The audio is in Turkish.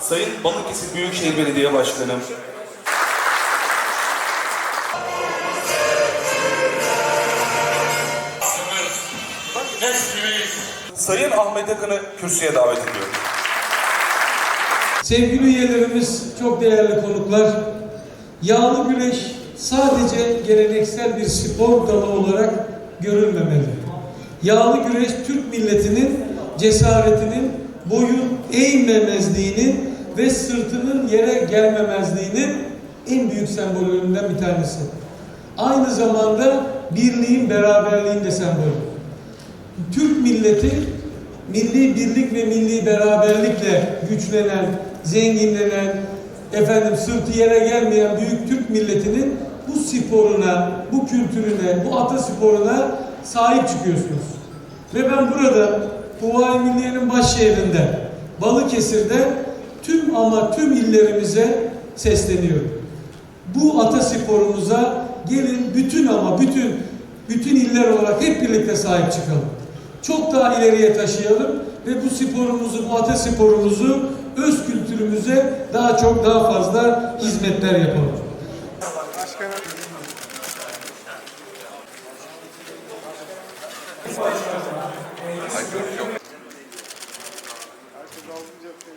Sayın Balıkesir Büyükşehir Belediye Başkanım, Sayın Ahmet Akın'ı kürsüye davet ediyorum. Sevgili üyelerimiz, çok değerli konuklar, yağlı güreş sadece geleneksel bir spor dalı olarak görülmemeli. Yağlı güreş Türk milletinin cesaretinin, boyun eğmemezliğinin ve sırtının yere gelmemezliğinin en büyük sembollerinden bir tanesi. Aynı zamanda birliğin, beraberliğin de sembolü. Türk milleti milli birlik ve milli beraberlikle güçlenen, zenginlenen, efendim sırtı yere gelmeyen büyük Türk milletinin bu sporuna, bu kültürüne, bu ata sporuna sahip çıkıyorsunuz. Ve ben burada Kuvayi Milliye'nin baş şehrinde, Balıkesir'de ama tüm illerimize sesleniyorum. Bu atasporumuza gelin bütün ama bütün bütün iller olarak hep birlikte sahip çıkalım. Çok daha ileriye taşıyalım ve bu sporumuzu, bu atasporumuzu öz kültürümüze daha çok daha fazla hizmetler yapalım. Başkanım.